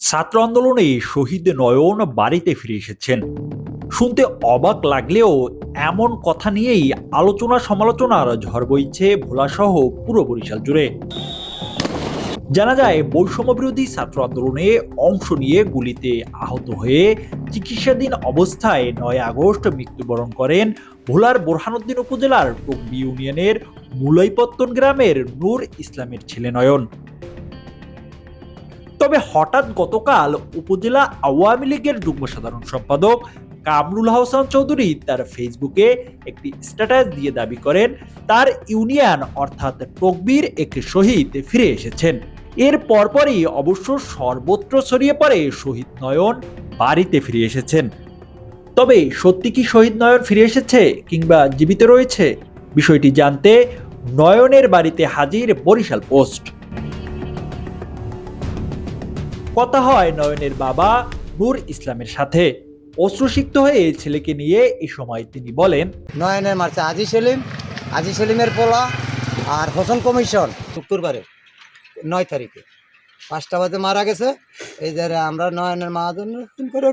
ছাত্র আন্দোলনে শহীদ নয়ন বাড়িতে ফিরে এসেছেন। শুনতে অবাক লাগলেও এমন কথা নিয়েই আলোচনা সমালোচনার ঝড় বইছে ভোলাসহ পুরো বরিশাল জুড়ে। জানা যায়, বৈষম্য বিরোধী ছাত্র আন্দোলনে অংশ নিয়ে গুলিতে আহত হয়ে চিকিৎসাধীন অবস্থায় নয় আগস্ট মৃত্যুবরণ করেন ভোলার বোরহানুদ্দিন উপজেলার টকবি ইউনিয়নের মুলাইপত্তন গ্রামের নূর ইসলামের ছেলে নয়ন। তবে হঠাৎ গতকাল উপজেলা আওয়ামী লীগের যুগ্ম সাধারণ সম্পাদক কামরুল হাসান চৌধুরী তার ফেসবুকে একটি স্ট্যাটাস দিয়ে দাবি করেন, তার ইউনিয়ন অর্থাৎ টকবির একটি শহীদ ফিরে এসেছেন। এর পরপরই অবশ্য সর্বত্র ছড়িয়ে পড়ে শহীদ নয়ন, বাড়িতে ফিরে এসেছেন। তবে সত্যি কি শহীদ নয়ন ফিরে এসেছে কিংবা জীবিত রয়েছে? বিষয়টি জানতে নয়নের বাড়িতে হাজির বরিশাল পোস্ট। কথা হয় নয়নের বাবা নূর ইসলামের সাথে। অশ্রুসিক্ত হয়ে এই ছেলেকে নিয়ে এই সময় তিনি বলেন, নয়নের মারছে আজি সেলিম, আজি সেলিমের পোলা আর হোসেন কমিশন শুক্রবারে, নয় তারিখে। পাঁচটা বাজে মারা গেছে, এই যে আমরা নয়নের মাহাজন করে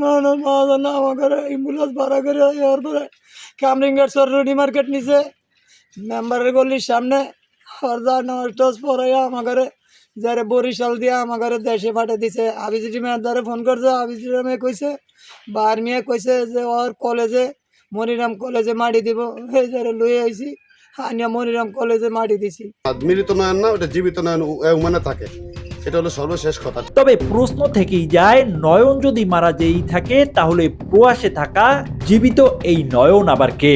নয়নের মাহাজন আমাকে অ্যাম্বুলেন্স ভাড়া করে এর পরে কামরিঙ্গার সরুনি মার্কেট নিচে মেম্বারের গলির সামনে আর যা নষ্ট পরে আমাকে যারা বরিশাল দিয়ে আমাকে দেশে পাঠিয়ে দিছে। আবিজি দ্বারা ফোন করছে আবিজি মেয়ে কইছে বার মেয়ে কইছে যে ওর কলেজে মনিরাম কলেজে মাটি দিব। এই যারা লই আইছি আনিয়া মনিরাম কলেজে মাটি দিছি। মৃত নয়ন না ওটা জীবিত নয়ন মানে থাকে। এটা হলো সর্বশেষ কথা। তবে প্রশ্ন থেকেই যায় নয়ন যদি মারা যেই থাকে তাহলে প্রয়াসে থাকা জীবিত এই নয়ন আবার কে?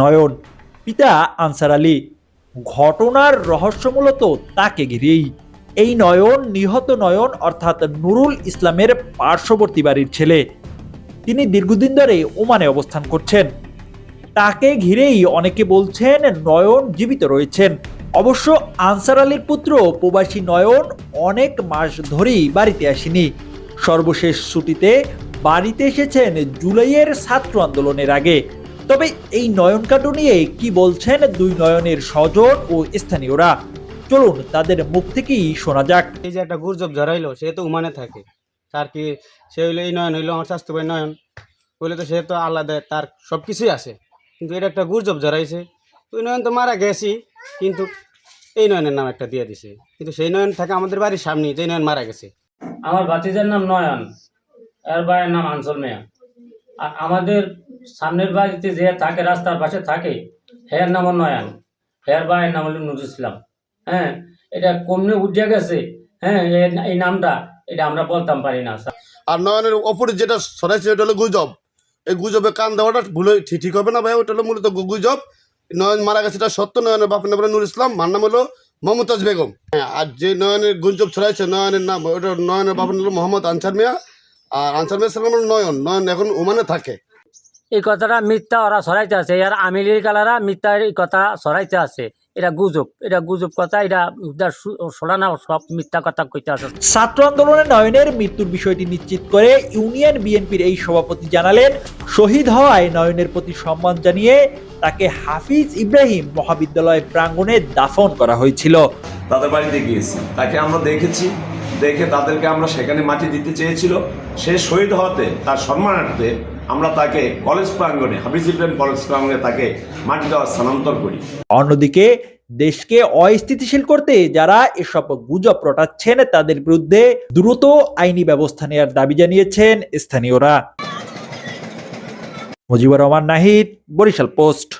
নয়ন পিতা আনসার আলী। ঘটনার রহস্য মূলত তাকে ঘিরেই। এই নয়ন নিহত নয়ন অর্থাৎ নুরুল ইসলামের পার্শ্ববর্তী বাড়ির ছেলে। তিনি দীর্ঘদিন ধরে ওমানে অবস্থান করছেন। তাকে ঘিরেই অনেকে বলছেন নয়ন জীবিত রয়েছেন। অবশ্য আনসার আলীর পুত্র প্রবাসী নয়ন অনেক মাস ধরেই বাড়িতে আসেনি। সর্বশেষ ছুটিতে বাড়িতে এসেছেন জুলাইয়ের ছাত্র আন্দোলনের আগে। তবে এই নয়ন নয়নকাণ্ড নিয়ে কি বলছেন দুই নয়নের স্বজন ও স্থানীয়রা? চলুন তাদের মুখ থেকেই শোনা যাক। এই যে একটা গুরজব ধরাইলো সে তো উমানে থাকে। তার কি সে হইল এই নয়ন হইল আমার স্বাস্থ্য ভাই নয়ন। বলে তো সে তো আলাদা তার সব কিছুই আছে। কিন্তু এটা একটা গুরজব ধরাইছে তুই নয়ন তো মারা গেছি কিন্তু এই নয়নের নাম একটা দিয়ে দিছে। কিন্তু সেই নয়ন থাকে আমাদের বাড়ির সামনে যে নয়ন মারা গেছে। আমার ভাতিজার নাম নয়ন এর ভাইয়ের নাম আনসল মেয়া। আর আমাদের সামনের বাড়িতে যে থাকে, রাস্তার পাশে থাকে হেয়ার নামও নয়ন। হেয়ার ভাইয়ের নাম হলো নুরুল ইসলাম। হ্যাঁ এটা কমনে উঠে গেছে? হ্যাঁ এই নামটা, এটা আমরা বলতাম পারি না। আর নয়নের অপরে যেটা সরাইছে, ওটা হলো গুজব। এই গুজবে কান দেওয়াটা ভুলে ঠিক হবে না ভাই, ওটা হলো মূলত গুজব। নয়ন মারা গেছে, এটা সত্য। নয়নের বাপের নাম নুর ইসলাম, মার নাম হলো মমতাজ বেগম। হ্যাঁ আর যে নয়নের গুজব ছড়াইছে, নয়নের নাম, ওটা নয়নের বাপের নাম হলো মোহাম্মদ আনসার মিয়া। আর আনসার মিয়া সালাম নয়ন। নয়ন এখন ওমানে থাকে। এই কথাটা মিথ্যা ওরা সরাইতে আছে। আর আমিলির কালারা মিথ্যা এই কথা সরাইতে আছে। এটা গুজব। এটা গুজব কথা এটা সরানা সব মিথ্যা কথা কইতে আছে। ছাত্র আন্দোলনে নয়নের মৃত্যুর বিষয়টি নিশ্চিত করে ইউনিয়ন বিএনপির এই সভাপতি জানালেন শহীদ হওয়ায় নয়নের প্রতি সম্মান জানিয়ে তাকে হাফিজ ইব্রাহিম মহাবিদ্যালয় প্রাঙ্গণে দাফন করা হয়েছিল। তাদের বাড়িতে গিয়েছি। তাকে আমরা দেখেছি। দেখে তাদেরকে আমরা সেখানে মাটি দিতে চেয়েছিল। সে শহীদ হওয়াতে, তার সম্মানার্থে আমরা তাকে কলেজ প্রাঙ্গণে ইব্রাহিম কলেজ প্রাঙ্গণে তাকে মাটি দেওয়া স্থানান্তর করি। অন্যদিকে, দেশকে অস্থিতিশীল করতে যারা এসব গুজব রটাচ্ছেন তাদের বিরুদ্ধে দ্রুত আইনি ব্যবস্থা নেওয়ার দাবি জানিয়েছেন স্থানীয়রা। মুজিবুর রহমান নাহিদ, বরিশাল পোস্ট।